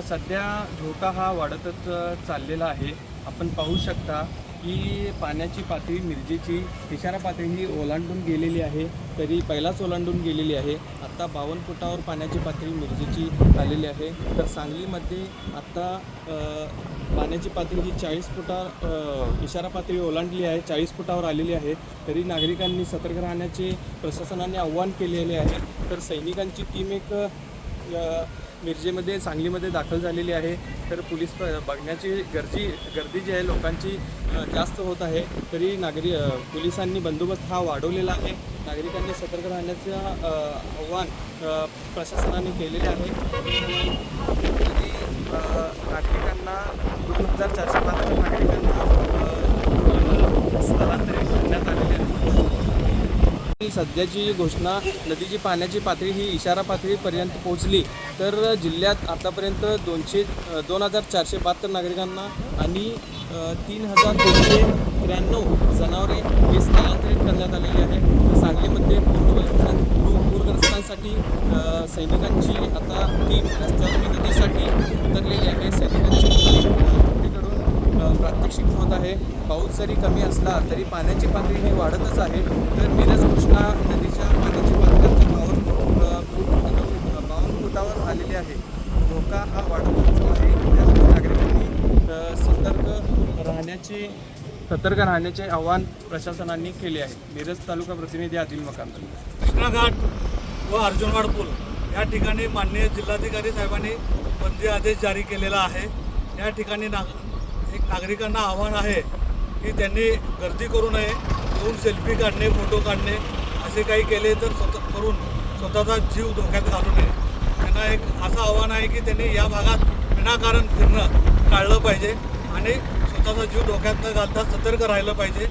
सध्या धोका हा वाढतच चाललेला आहे. आपण पाहू शकता की पाण्याची पातळी मिरजेची इशारा पातळी ही ओलांडून गेलेली आहे. तरी पहिलाच ओलांडून गेलेली आहे. आत्ता बावन्न फुटावर पाण्याची पातळी मिरजेची आलेली आहे. तर सांगलीमध्ये आत्ता पाण्याची पातळी ही चाळीस फुटा इशारा पातळी ओलांडली आहे चाळीस फुटावर आलेली आहे. तरी नागरिकांनी सतर्क राहण्याचे प्रशासनाने आव्हान केलेले आहे. तर सैनिकांची टीम एक मिरजेमध्ये सांगलीमध्ये दाखल झालेली आहे. तर पोलीस प- बघण्याची गर्दी गर्दी जी आहे लोकांची जास्त होत आहे. तरी नागरी पोलिसांनी बंदोबस्त हा वाढवलेला आहे. नागरिकांनी सतर्क राहण्याचं आव्हान प्रशासनाने केलेले आहे तरी, अ, नागरिकांना दोन हजार चारशे बहात्तर नागरिकांना अ, स्थलांतरित करण्यात आलेले आहे सध्याची सध्याची घोषणा नदीची पाण्याची पातळी ही इशारा पातळीपर्यंत पोहोचली तर जिल्ह्यात आतापर्यंत दोनशे दोन हजार चारशे बहात्तर नागरिकांना आणि तीन हजार दोनशे त्र्याण्णव जनावरे हे स्थलांतरित करण्यात आलेली आहे सांगलीमध्ये पूरग्रस्तांसाठी सैनिकांची आता टीम रस्त्यावर मदतीसाठी उतरलेली आहे. सैनिकांची होत आहे. पाऊस जरी कमी असला तरी पाण्याची पातळी ही वाढतच आहे. तर मिरज कृष्णा नदीच्या पाण्याची पातळी आता बावन्न फूट बावन्न फुटावर आलेली आहे. धोका हा वाढतच आहे. त्यामुळे नागरिकांनी सतर्क राहण्याची सतर्क राहण्याचे आवाहन प्रशासनाने केले आहे. मिरज तालुका प्रतिनिधी आदिल मकान कृष्णाघाट व अर्जुनवाड पूल या ठिकाणी माननीय जिल्हाधिकारी साहेबांनी बंदी आदेश जारी केलेला आहे. या ठिकाणी नाग एक नागरिकांना आव्हान आहे की त्यांनी गर्दी करू नये येऊन सेल्फी काढणे फोटो काढणे असे काही केले तर स्वतः करून स्वतःचा जीव धोक्यात घालू नये. त्यांना एक असं आव्हान आहे की त्यांनी या भागात विनाकारण फिरणं टाळलं पाहिजे आणि स्वतःचा जीव धोक्यात न घालता सतर्क राहिलं पाहिजे.